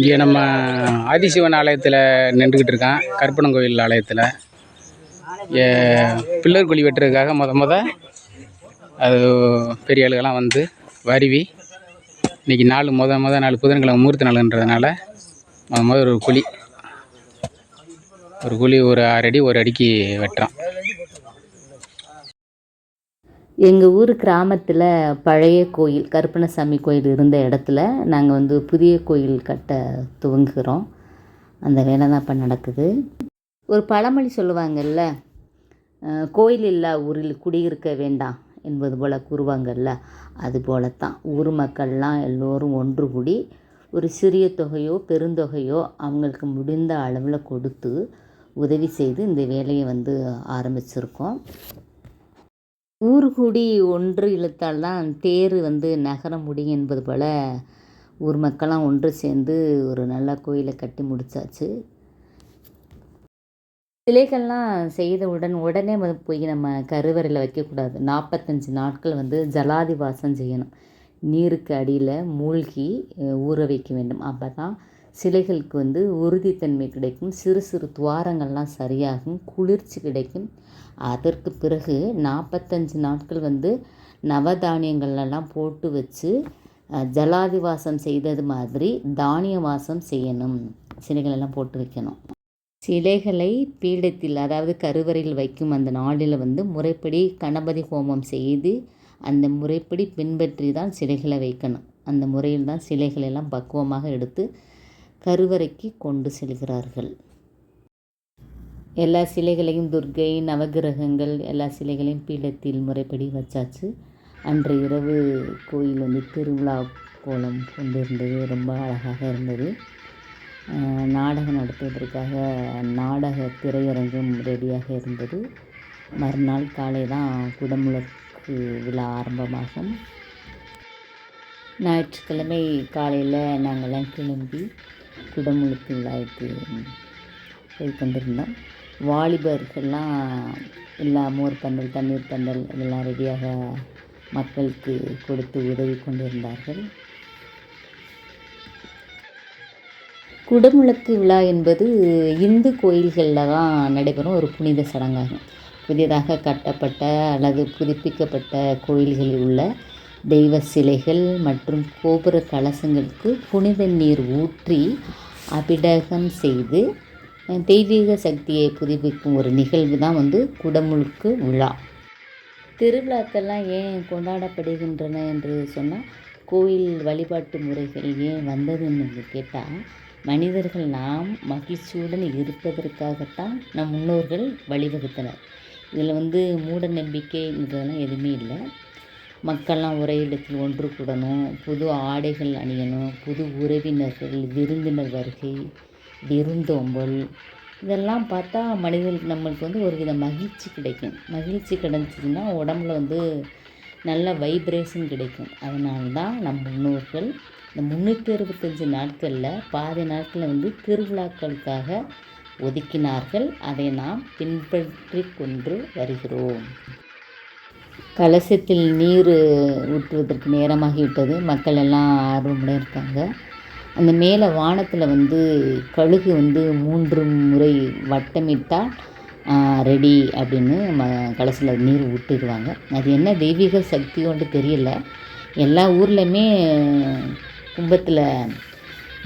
இங்கே நம்ம ஆதிசிவன் ஆலயத்தில் நின்றுக்கிட்டு இருக்கான். கருப்பணன் கோயில் ஆலயத்தில். பில்லர் குழி வெட்டுறதுக்காக முத முத அது பெரிய ஆளுகெல்லாம் வந்து வருவி. இன்றைக்கி நாலு முத முத நாலு புதன்கிழமை முகூர்த்த நாளுன்றதுனால முத முத ஒரு குழி. ஒரு குழி ஒரு ஆறு அடி ஒரு அடிக்கு வெட்டுறான். எங்கள் ஊர் கிராமத்தில் பழைய கோயில் கருப்பணசாமி கோயில் இருந்த இடத்துல நாங்கள் வந்து புதிய கோயில் கட்ட துவங்குகிறோம். அந்த வேலை தான் இப்போ நடக்குது. ஒரு பழமொழி சொல்லுவாங்கல்ல கோயில் இல்லா ஊரில் குடியிருக்க வேண்டாம் என்பது போல் கூறுவாங்கல்ல அது போலத்தான். ஊர் மக்கள்லாம் எல்லோரும் ஒன்று கூடி ஒரு சிறிய தொகையோ பெருந்தொகையோ அவங்களுக்கு முடிந்த அளவில் கொடுத்து உதவி செய்து இந்த வேலையை வந்து ஆரம்பிச்சிருக்கோம். ஊர்குடி ஒன்று இழுத்தால் தான் தேர் வந்து நகர முடியும் என்பது போல் ஊர் மக்கள்லாம் ஒன்று சேர்ந்து ஒரு நல்ல கோயிலை கட்டி முடிச்சாச்சு. சிலைகள்லாம் செய்தவுடன் உடனே வந்து போய் நம்ம கருவறையில் வைக்கக்கூடாது. நாற்பத்தஞ்சு நாட்கள் வந்து ஜலாதிவாசம் செய்யணும். நீருக்கு அடியில் மூழ்கி ஊற வைக்க வேண்டும். அப்போ தான் சிலைகளுக்கு வந்து உறுதித்தன்மை கிடைக்கும். சிறு சிறு துவாரங்கள்லாம் சரியாகும். குளிர்ச்சி கிடைக்கும். அதற்கு பிறகு நாற்பத்தஞ்சு நாட்கள் வந்து நவதானியங்கள்லாம் போட்டு வச்சு ஜலாதிவாசம் ஜலாதி வாசம் செய்தது மாதிரி தானிய வாசம் செய்யணும். சிலைகளெல்லாம் போட்டு வைக்கணும். சிலைகளை பீடத்தில் அதாவது கருவறையில் வைக்கும் அந்த நாளில் வந்து முறைப்படி கணபதி ஹோமம் செய்து அந்த முறைப்படி பின்பற்றி தான் சிலைகளை வைக்கணும். அந்த முறையில் தான் சிலைகளெல்லாம் பக்குவமாக எடுத்து கருவறைக்கு கொண்டு செல்கிறார்கள். எல்லா சிலைகளையும் துர்க்கை நவகிரகங்கள் எல்லா சிலைகளையும் பீடத்தில் முறைப்படி வச்சாச்சு. அன்று இரவு கோயில் வந்து திருவிழா கோலம் கொண்டிருந்தது. ரொம்ப அழகாக இருந்தது. நாடகம் நடத்துவதற்காக நாடக திரையரங்கும் ரெடியாக இருந்தது. மறுநாள் காலை தான் குடமுழக்கு விழா ஆரம்பமாகும். ஞாயிற்றுக்கிழமை காலையில் நாங்கள்லாம் கிளம்பி குடமுழுக்கு விழாவுக்கு போய் கொண்டிருந்தோம் வாலிபர்கள்லாம் எல்லா மோர் பந்தல் தண்ணீர் பந்தல் இதெல்லாம் ரெடியாக மக்களுக்கு கொடுத்து உதவி கொண்டிருந்தார்கள். குடமுழக்கு விழா என்பது இந்து கோயில்களில் தான் நடைபெறும் ஒரு புனித சடங்காகும். புதிதாக கட்டப்பட்ட அல்லது புதுப்பிக்கப்பட்ட கோயில்களில் உள்ள தெய்வ சிலைகள் மற்றும் கோபுர கலசங்களுக்கு புனித நீர் ஊற்றி அபிடகம் செய்து தெய்வீக சக்தியை புதுப்பிக்கும் ஒரு நிகழ்வு தான் வந்து குடமுழுக்கு விழா. திருவிழாக்கள்லாம் ஏன் கொண்டாடப்படுகின்றன என்று சொன்னால் கோயில் வழிபாட்டு முறைகள் ஏன் வந்ததுன்னு கேட்டால் மனிதர்கள் நாம் மகிழ்ச்சியுடன் இருப்பதற்காகத்தான் நம் முன்னோர்கள் வழிவகுத்தனர். இதில் வந்து மூட நம்பிக்கைங்கிறதெல்லாம் எதுவுமே இல்லை. மக்கள்லாம் ஒரே இடத்தில் ஒன்று கூடணும். புது ஆடைகள் அணியணும். புது உறவினர்கள் விருந்தினர் வருகை விருந்தோம்பல் இதெல்லாம் பார்த்தா மனிதர்களுக்கு நம்மளுக்கு வந்து ஒரு வித மகிழ்ச்சி கிடைக்கும். மகிழ்ச்சி கிடைச்சிதுன்னா உடம்புல வந்து நல்ல வைப்ரேஷன் கிடைக்கும். அதனால தான் நம் முன்னோர்கள் இந்த முந்நூற்றி அறுபத்தஞ்சு நாட்களில் பாதி நாட்களை வந்து திருவிழாக்களுக்காக ஒதுக்கினார்கள். அதை நாம் பின்பற்றி கொண்டு வருகிறோம். கலசத்தில் நீர் ஊற்றுவதற்கு நேரமாகிவிட்டது. மக்கள் எல்லாம் ஆர்வமுடன் இருக்காங்க. அந்த மேலே வானத்தில் வந்து கழுகு வந்து மூன்று முறை வட்டமிட்டால் ரெடி அப்படின்னு ம கலசில் நீர் ஊட்டிடுவாங்க அது என்ன தெய்வீக சக்தியோண்டு தெரியல. எல்லா ஊர்லேயுமே கும்பத்தில்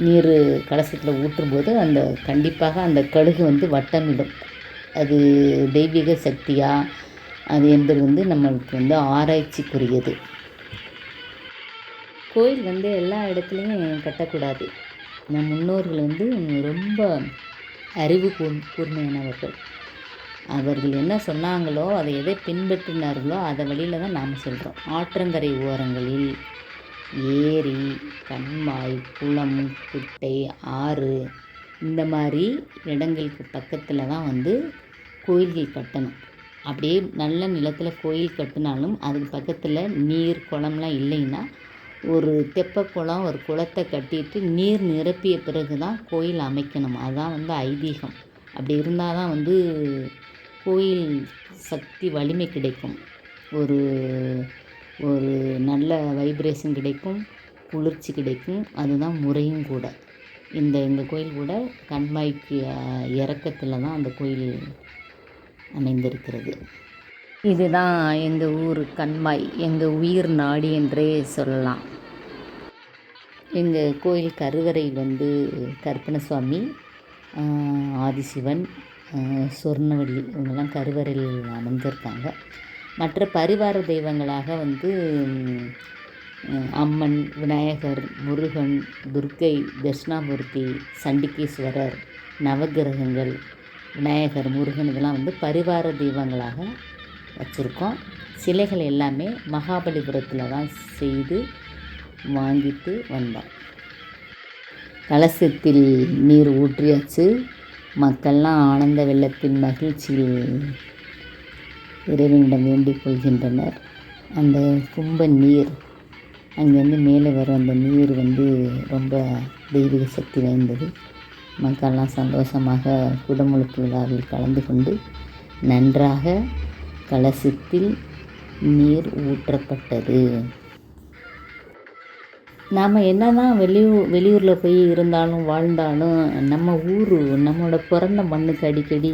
நீர் கலசத்தில் ஊற்றும்போது அந்த கண்டிப்பாக அந்த கழுகு வந்து வட்டமிடும். அது தெய்வீக சக்தியாக அது என்பது வந்து நம்மளுக்கு வந்து ஆராய்ச்சிக்குரியது. கோயில் வந்து எல்லா இடத்துலையும் கட்டக்கூடாது. நம் முன்னோர்கள் வந்து ரொம்ப அறிவு கூர் கூர்மையானவர்கள். அவர்கள் என்ன சொன்னாங்களோ அதை எதை பின்பற்றினார்களோ அதை வழியில் தான் நாம் சொல்கிறோம் ஆற்றங்கரை ஓரங்களில் ஏரி கண்மாய் குளம் குட்டை ஆறு இந்த மாதிரி இடங்களுக்கு பக்கத்தில் தான் வந்து கோயில்கள் கட்டணும். அப்படியே நல்ல நிலத்தில் கோயில் கட்டினாலும் அதுக்கு பக்கத்தில் நீர் குளம்லாம் இல்லைன்னா ஒரு தெப்ப குளம் ஒரு குளத்தை கட்டிட்டு நீர் நிரப்பிய பிறகு தான் கோயில் அமைக்கணும். அதுதான் வந்து ஐதீகம். அப்படி இருந்தால் தான் வந்து கோயில் சக்தி வலிமை கிடைக்கும். ஒரு ஒரு நல்ல வைப்ரேஷன் கிடைக்கும் குளிர்ச்சி கிடைக்கும். அதுதான் முறையும் கூட. இந்த எங்கள் கோயில் கூட கண்மாய்க்கு இறக்கத்தில் தான் அந்த கோயில் அமைந்திருக்கிறது. இதுதான் எங்கள் ஊர் கண்மாய் எங்கள் உயிர் நாடி என்றே சொல்லலாம். எங்கள் கோயில் கருவறையில் வந்து கருப்பணசுவாமி ஆதிசிவன் சொர்ணவள்ளி இவங்கெல்லாம் கருவறையில் அமைஞ்சிருக்காங்க மற்ற பரிவார தெய்வங்களாக வந்து அம்மன் விநாயகர் முருகன் துர்க்கை தட்சிணாமூர்த்தி சண்டிகேஸ்வரர் நவகிரகங்கள் விநாயகர் முருகன் இதெல்லாம் வந்து பரிவார தெய்வங்களாக வச்சுருக்கோம். சிலைகள் எல்லாமே மகாபலிபுரத்தில் தான் செய்து வாங்கிட்டு வந்தோம். கலசத்தில் நீர் ஊற்றியாச்சு. மக்கள்லாம் ஆனந்த வெள்ளத்தின் மகிழ்ச்சியில் இறைவனிடம் வேண்டிக் கொள்கின்றனர். அந்த கும்ப நீர் அங்கேருந்து மேலே வர அந்த நீர் வந்து ரொம்ப தெய்வீக சக்தி வாய்ந்தது. மக்கள்லாம் சந்தோஷமாக குடமுழுக்கு விழாவில் கலந்து கொண்டு நன்றாக கலசத்தில் நீர் ஊற்றப்பட்டது. நாம் என்ன தான் வெளியூர் வெளியூரில் போய் இருந்தாலும் வாழ்ந்தாலும் நம்ம ஊர் நம்மளோட பிறந்த மண்ணுக்கு அடிக்கடி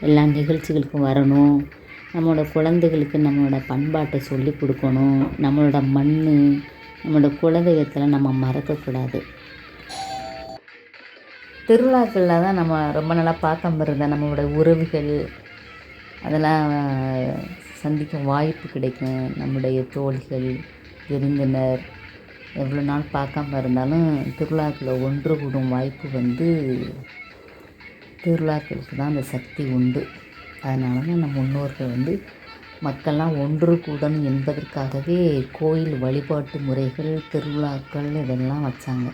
எல்லா நிகழ்ச்சிகளுக்கும் வரணும். நம்மளோட குழந்தைகளுக்கு நம்மளோட பண்பாட்டை சொல்லி கொடுக்கணும். நம்மளோட மண் நம்மளோட குலதெய்வத்தில் நம்ம மறக்கக்கூடாது திருவிழாக்களில் தான் நம்ம ரொம்ப நாளாக பார்க்காம இருந்த நம்மளோட உறவுகள் அதெல்லாம் சந்திக்கும் வாய்ப்பு கிடைக்கும். நம்முடைய தோழிகள் விருந்தினர் எவ்வளோ நாள் பார்க்காம இருந்தாலும் திருவிழாக்களில் ஒன்று கூடும் வாய்ப்பு வந்து திருவிழாக்களுக்கு தான் அந்த சக்தி உண்டு. அதனால தான் நம்ம முன்னோர்கள் வந்து மக்கள்லாம் ஒன்று கூடணும் என்பதற்காகவே கோயில் வழிபாட்டு முறைகள் திருவிழாக்கள் இதெல்லாம் வச்சாங்க.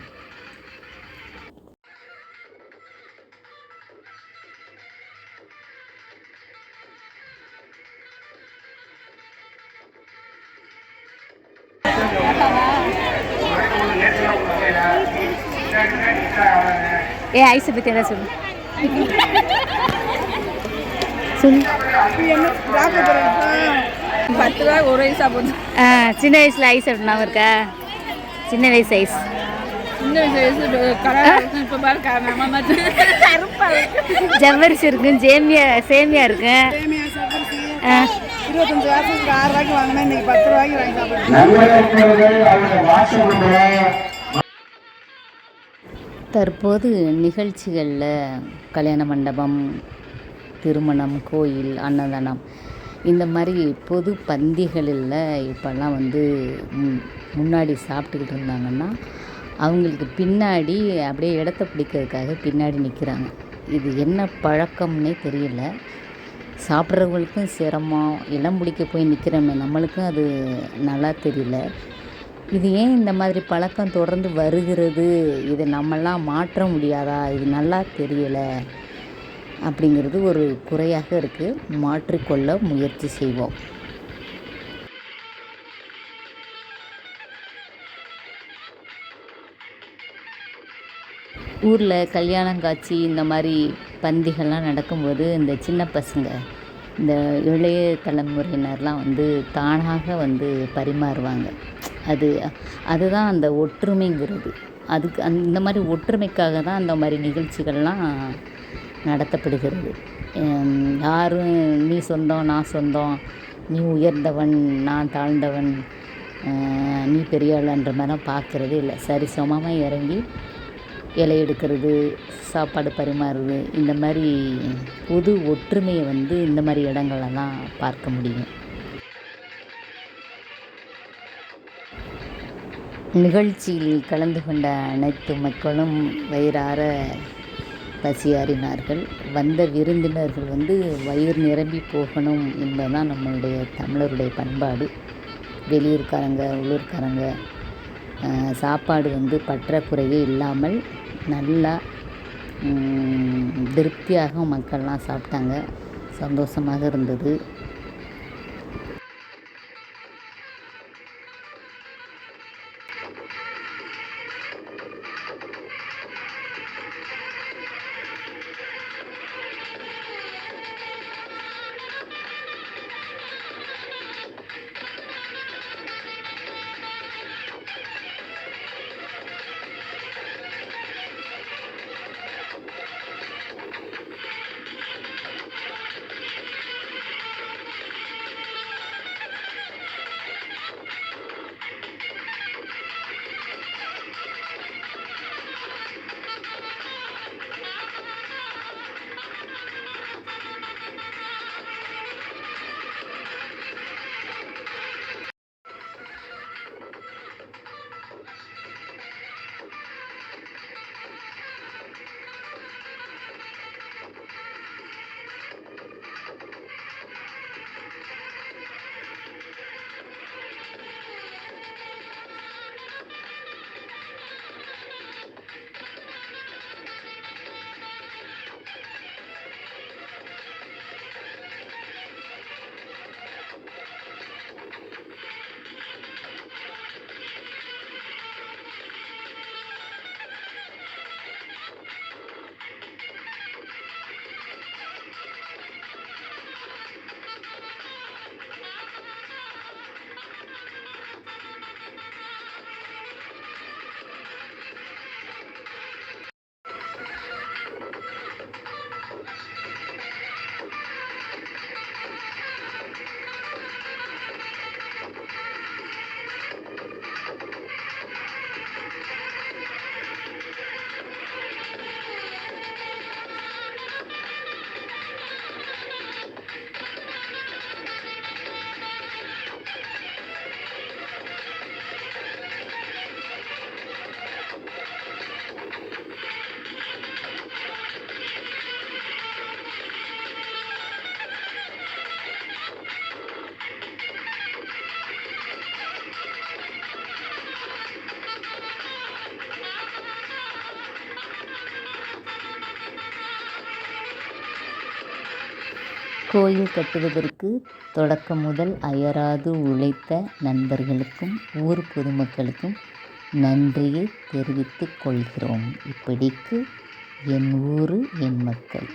ஏ ஐஸை பற்றி எதாவது சொல்லு? சொல்லு. பத்து ரூபா ஒரு வயசா போச்சு ஆ சின்ன வயசில் ஐஸ் அப்படின்னா இருக்கா சின்ன வயசு ஐஸ் இருக்கும் ஜவ்வரிசி இருக்கும் சேமியா இருக்கும். சேமியா ஆ, இருபத்தஞ்சு வருஷத்துக்கு ஆறு ரூபாய்க்கு வாங்கினா இன்னைக்கு பத்து ரூபாய்க்கு வாங்கி சாப்பிடுறேன் தற்போது நிகழ்ச்சிகளில் கல்யாண மண்டபம் திருமணம் கோயில் அன்னதானம் இந்த மாதிரி பொது பந்திகளில் இப்போல்லாம் வந்து முன்னாடி சாப்பிட்டுக்கிட்டு இருந்தாங்கன்னா அவங்களுக்கு பின்னாடி அப்படியே இடத்த பிடிக்கிறதுக்காக பின்னாடி நிற்கிறாங்க இது என்ன பழக்கம்னே தெரியல. சாப்பிட்றவங்களுக்கும் சிரமம் இடம் பிடிக்க போய் நிற்கிறோமே நம்மளுக்கும் அது நல்லா தெரியல. இது ஏன் இந்த மாதிரி பழக்கம் தொடர்ந்து வருகிறது? இது நம்மெல்லாம் மாற்ற முடியாதா? இது நல்லா தெரியலை. அப்படிங்கிறது ஒரு குறையாக இருக்குது மாற்றிக்கொள்ள முயற்சி செய்வோம். ஊரில் கல்யாணம் காட்சி இந்த மாதிரி பந்திகள்லாம் நடக்கும்போது இந்த சின்ன பசங்க இந்த இளைய தலைமுறையினர்லாம் வந்து தானாக வந்து பரிமாறுவாங்க. அது அதுதான் அந்த ஒற்றுமைங்கிறது. அதுக்கு அந்த இந்த மாதிரி ஒற்றுமைக்காக தான் அந்த மாதிரி நிகழ்ச்சிகள்லாம் நடத்தப்படுகிறது. யாரும் நீ சொந்தம் நான் சொந்தம் நீ உயர்ந்தவன் நான் தாழ்ந்தவன் நீ பெரியாளன்ற மாதிரிலாம் பார்க்குறதே இல்லை. சரிசமமாக இறங்கி இலை எடுக்கிறது சாப்பாடு பரிமாறுறது இந்த மாதிரி பொது ஒற்றுமையை வந்து இந்த மாதிரி இடங்கள்லாம் பார்க்க முடியும். நிகழ்ச்சியில் கலந்து கொண்ட அனைத்து மக்களும் வயிறார பசியாறினார்கள். வந்த விருந்தினர்கள் வந்து வயிறு நிரம்பி போகணும் என்பதுதான் நம்மளுடைய தமிழருடைய பண்பாடு. வெளியூர்காரங்க உள்ளூர்காரங்க சாப்பாடு வந்து பற்றாக்குறையே இல்லாமல் நல்லா திருப்தியாக மக்கள்லாம் சாப்பிட்டாங்க. சந்தோஷமாக இருந்தது. கோயில் கட்டுவதற்கு தொடக்கம் முதல் அயராது உழைத்த நண்பர்களுக்கும் ஊர் பொதுமக்களுக்கும் நன்றியை தெரிவித்துக் கொள்கிறோம். இப்படிக்கு என் ஊர் என் மக்கள்.